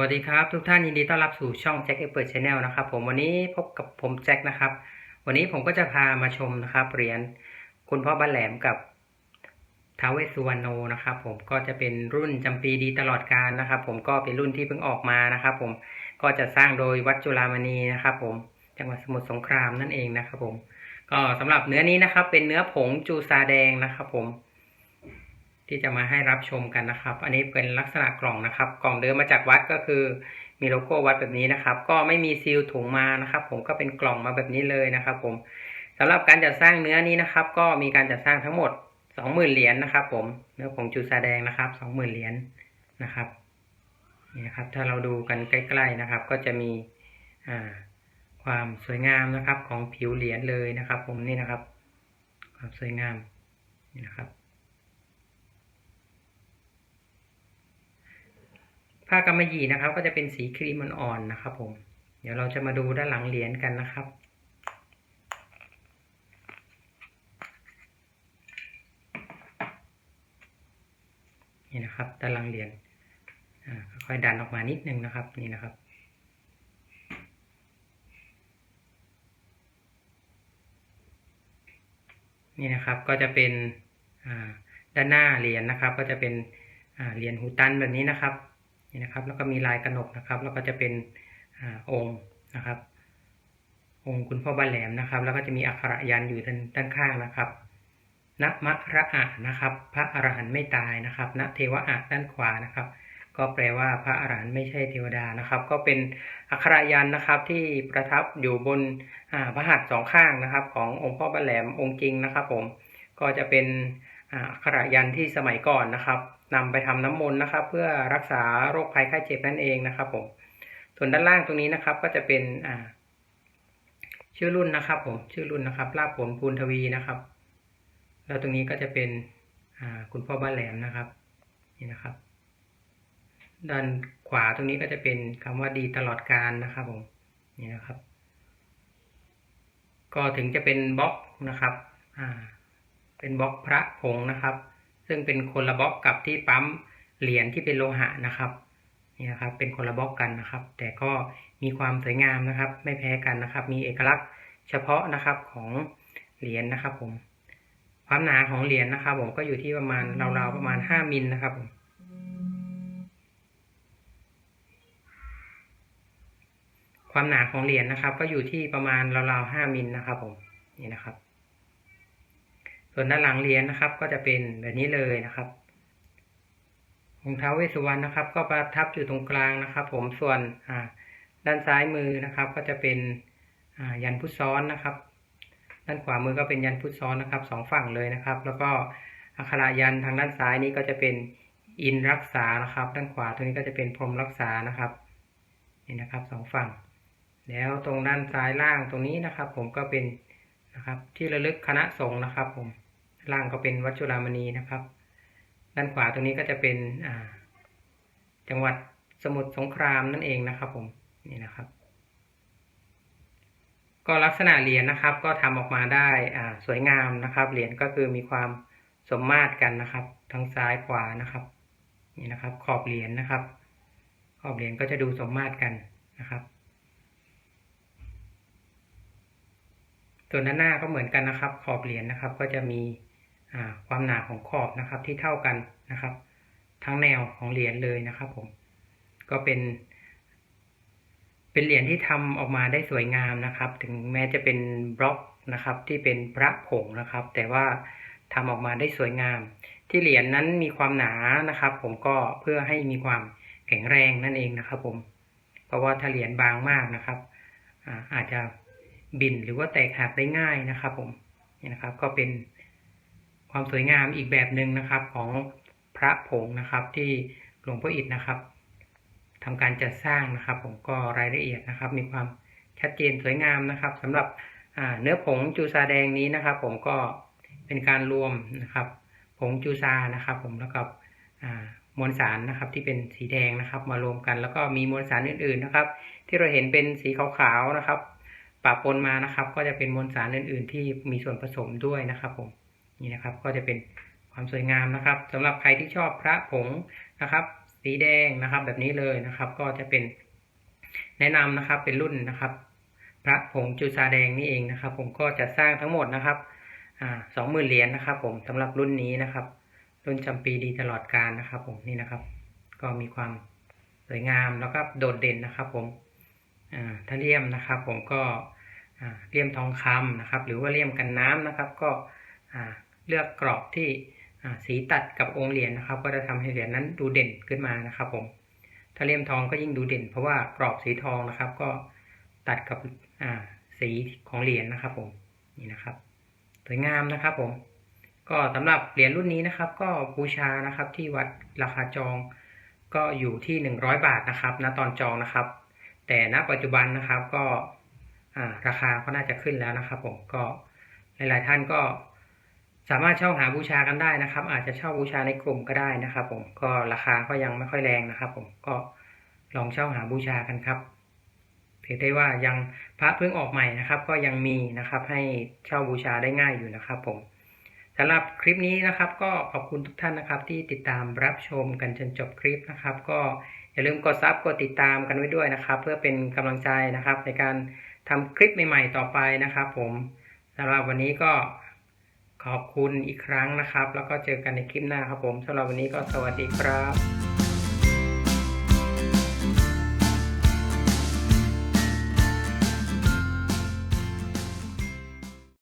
วัสดีครับ ทุกท่านยินดีต้อนรับสู่ช่องแจ็คเอเปิดชาแนลนะครับผมวันนี้พบกับผมแจ็คนะครับ วันนี้ผมก็จะพามาชมนะครับเหรียญคุณพ่อบ้านแหลมกับท้าวเวสุวรรณโนนะครับผมก็จะเป็นรุ่นจำปีดีตลอดการนะครับ ผมก็เป็นรุ่นที่เพิ่งออกมานะครับ ผมก็จะสร้างโดยวัดจุฬามณีนะครับ ผมจังหวัดสมุทรสงครามนั่นเองนะครับ ผม ก็สำหรับเนื้อนี้นะครับ เป็นเนื้อผงจูซาแดงนะครับ ผม ที่จะมาให้รับชมกันนะครับ อันนี้เป็นลักษณะกล่องนะครับ กล่องเดิมมาจากวัดก็คือ มีโลโก้วัดแบบนี้นะครับ ก็ไม่มีซีลถุงมานะครับ ผมก็เป็นกล่องมาแบบนี้เลยนะครับ ผมสำหรับการจัดสร้างเนื้อนี้นะครับ ก็มีการจัดสร้างทั้งหมดสองหมื่นเหรียญนะครับ ผมเนื้อผงจูซาแดงนะครับสองหมื่นเหรียญนะครับนี่นะครับ ถ้าเราดูกันใกล้ ๆนะครับ ก็จะมีอ่าความสวยงามนะครับของผิวเหรียญเลยนะครับ ผมนี่นะครับ ความสวยงามนี่นะครับ ผ้ากำมะหยี่นะครับ ก็จะเป็นสีครีมอ่อนๆนะครับ ผม เดี๋ยวเราจะมาดูด้านหลังเหรียญกันนะครับนี่นะครับด้านหลังเหรียญค่อยดันออกมานิดนึงนะครับ นี่นะครับ นี่นะครับก็จะเป็นด้านหน้าเหรียญนะครับ ก็จะเป็นเหรียญหูตันแบบนี้นะครับ นี่นะครับ แล้วก็มีลายกระหนกนะครับ แล้วก็จะเป็นอองค์นะครับ องค์คุณพ่อบ้านแหลมนะครับ แล้วก็จะมีอักขระยันอยู่ด้านานข้างนะครับนะมะระอะนะครับ พระอรหันต์ไม่ตายนะครับนะเทวะอะด้านขวานะครับ ก็แปลว่าพระอรหันต์ไม่ใช่เทวดานะครับ ก็เป็นอักขระยันนะครับที่ประทับอยู่บนพระหัตถ์สองข้างนะครับ ขององค์พ่อบ้านแหลมองค์จริงนะครับ ผมก็จะเป็น อักขระยันที่สมัยก่อนนะครับนำไปทำน้ำมนต์นะครับ เพื่อรักษาโรคภัยไข้เจ็บนั่นเองนะครับ ผม ส่วนด้านล่างตรงนี้นะครับ ก็จะเป็นอ่า ชื่อรุ่นนะครับ ผมชื่อรุ่นนะครับลาบผลภูนทวีนะครับ แล้วตรงนี้ก็จะเป็นอ่าคุณพ่อบ้านแหลมนะครับ นี่นะครับ ด้านขวาตรงนี้ก็จะเป็นคำว่าดีตลอดการนะครับ ผมนี่นะครับ ก็ถึงจะเป็นบล็อกนะครับ อ่า เป็นบล็อกพระผงนะครับ ซึ่งเป็นคนละบล็อกกับที่ปั๊มเหรียญที่เป็นโลหะนะครับนี่นะครับ เป็นคนละบล็อกกันนะครับ แต่ก็มีความสวยงามนะครับ ไม่แพ้กันนะครับ มีเอกลักษณ์เฉพาะนะครับของเหรียญนะครับผม ความหนาของเหรียญนะครับ ผมก็อยู่ที่ประมาณราวๆประมาณห้ามิลนะครับผมความหนาของเหรียญนะครับ ก็อยู่ที่ประมาณราวๆห้ามิลนะครับ ผมนี่นะครับ ส่วนด้านหลังเหรียญนะครับ ก็จะเป็นแบบนี้เลยนะครับองค์ท้าวเวสสุวรรณนะครับ ก็ประทับอยู่ตรงกลางนะครับ ผมส่วนด้านซ้ายมือนะครับ ก็จะเป็นยันพุทธซ้อนนะครับ ด้านขวามือก็เป็นยันพุทธซ้อนนะครับสองฝั่งเลยนะครับ แล้วก็อัคระยันทางด้านซ้ายนี้ก็จะเป็นอินรักษานะครับ ด้านขวาตรงนี้ก็จะเป็นพรมรักษานะครับนี่นะครับสองฝั่ง แล้วตรงด้านซ้ายล่างตรงนี้นะครับ ผมก็เป็นนะครับที่ระลึกคณะสงฆ์นะครับผม ล่างก็เป็นวัดจุฬามณีนะครับ ด้านขวาตรงนี้ก็จะเป็นอ่าจังหวัดสมุทรสงครามนั่นเองนะครับ ผมนี่นะครับ ก็ลักษณะเหรียญนะครับ ก็ทำออกมาได้อ่าสวยงามนะครับเหรียญก็คือมีความสมมาตรกันนะครับ ทั้งซ้ายขวานะครับ นี่นะครับ ขอบเหรียญนะครับ ขอบเหรียญก็จะดูสมมาตรกันนะครับส่วนด้านหน้าก็เหมือนกันนะครับ ขอบเหรียญนะครับ ก็จะมี ความหนาของขอบนะครับที่เท่ากันนะครับ ทั้งแนวของเหรียญเลยนะครับผมก็เป็น เป็นเหรียญที่ทำออกมาได้สวยงามนะครับ ถึงแม้จะเป็นบล็อกนะครับ ที่เป็นพระผงนะครับ แต่ว่าทำออกมาได้สวยงาม ที่เหรียญนั้นมีความหนานะครับ ผมก็เพื่อให้มีความแข็งแรงนั่นเองนะครับ ผม เพราะว่าถ้าเหรียญบางมากนะครับอาอาจจะบินหรือว่าแตกหักได้ง่ายนะครับ ผมนี่นะครับ ก็เป็น ความสวยงามอีกแบบหนึ่งนะครับของพระผงนะครับที่หลวงพ่ออิฐนะครับทำการจัดสร้างนะครับ ผมก็รายละเอียดนะครับ มีความชัดเจนสวยงามนะครับสำหรับเนื้อผงจูซาแดงนี้นะครับ ผมก็เป็นการรวมนะครับ ผงจูซานะครับ ผมแล้วก็มวลสารนะครับที่เป็นสีแดงนะครับ มารวมกัน แล้วก็มีมวลสารอื่นๆนะครับ ที่เราเห็นเป็นสีขาวๆนะครับปะปนมานะครับ ก็จะเป็นมวลสารอื่น ๆ ที่มีส่วนผสมด้วยนะครับผม นี่นะครับก็จะเป็นความสวยงามนะครับสำหรับใครที่ชอบพระผงนะครับ สีแดงนะครับแบบนี้เลยนะครับ ก็จะเป็นแนะนำนะครับเป็นรุ่นนะครับ พระผงจุซาแดงนี่เองนะครับ ผมก็จะสร้างทั้งหมดนะครับสองหมื่นเหรียญนะครับ ผมสำหรับรุ่นนี้นะครับ รุ่นจำปีดีตลอดกาลนะครับ ผมนี่นะครับ ก็มีความสวยงามแล้วก็โดดเด่นนะครับ ผมถ้าเลี่ยมนะครับ ผมก็เลี่ยมทองคำนะครับ หรือว่าเลี่ยมกันน้ำนะครับ ก็ เลือกกรอบที่สีตัดกับองค์เหรียญนะครับ ก็จะทำให้เหรียญนั้นดูเด่นขึ้นมานะครับผมถ้าเลี่ยมทองก็ยิ่งดูเด่น เพราะว่ากรอบสีทองนะครับ ก็ตัดกับสีของเหรียญนะครับผมนี่นะครับสวยงามนะครับผมก็สำหรับเหรียญรุ่นนี้นะครับ ก็บูชานะครับที่วัดราคาจองก็อยู่ที่หนึ่งร้อยบาทนะครับณตอนจองนะครับ แต่ณปัจจุบันนะครับก็ราคาก็น่าจะขึ้นแล้วนะครับ ผมก็หลายๆท่านก็ สามารถเช่าหาบูชากันได้นะครับ อาจจะเช่าบูชาในกลุ่มก็ได้นะครับ ผมก็ราคาก็ยังไม่ค่อยแรงนะครับ ผมก็ลองเช่าหาบูชากันครับเพียงได้ว่ายังพระเพิ่งออกใหม่นะครับ ก็ยังมีนะครับ ให้เช่าบูชาได้ง่ายอยู่นะครับ ผมสำหรับคลิปนี้นะครับ ก็ขอบคุณทุกท่านนะครับ ที่ติดตามรับชมกันจนจบคลิปนะครับ ก็อย่าลืมกดซับกดติดตามกันไว้ด้วยนะครับ เพื่อเป็นกำลังใจนะครับ ในการทำคลิปใหม่ ๆ ต่อไปนะครับ ผมสำหรับวันนี้ก็ ขอบคุณอีกครั้งนะครับ แล้วก็เจอกันในคลิปหน้าครับผมสำหรับวันนี้ก็สวัสดีครับ